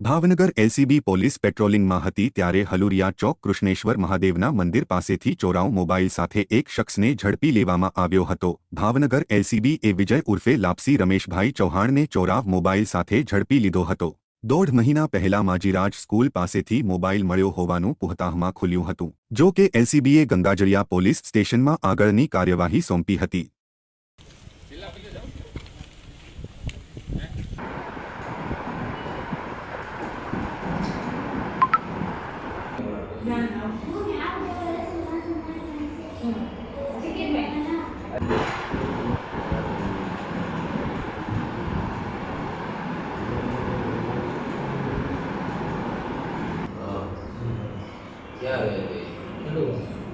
Bhavnagar LCB police પેટ્રોલિંગમાં હતી ત્યારે હલુરિયા ચોક કૃષ્ણેશ્વર મહાદેવના મંદિર પાસેથી ચોરાઉ મોબાઈલ સાથે એક શખ્સને ઝડપી લેવામાં આવ્યો હતો. ભાવનગર એલસીબી એ વિજય ઉર્ફે લાપસી રમેશભાઈ ચૌહાણને ચોરાવ મોબાઈલ સાથે ઝડપી લીધો હતો. દોઢ મહિના પહેલા માજીરાજ સ્કૂલ પાસેથી મોબાઈલ મળ્યો હોવાનું પુહતાહમાં ખુલ્યું હતું. જો કે એલસીબીએ ગંગાજળિયા પોલીસ સ્ટેશનમાં આગળની કાર્યવાહી સોંપી હતી. 嗯，第二个，走路。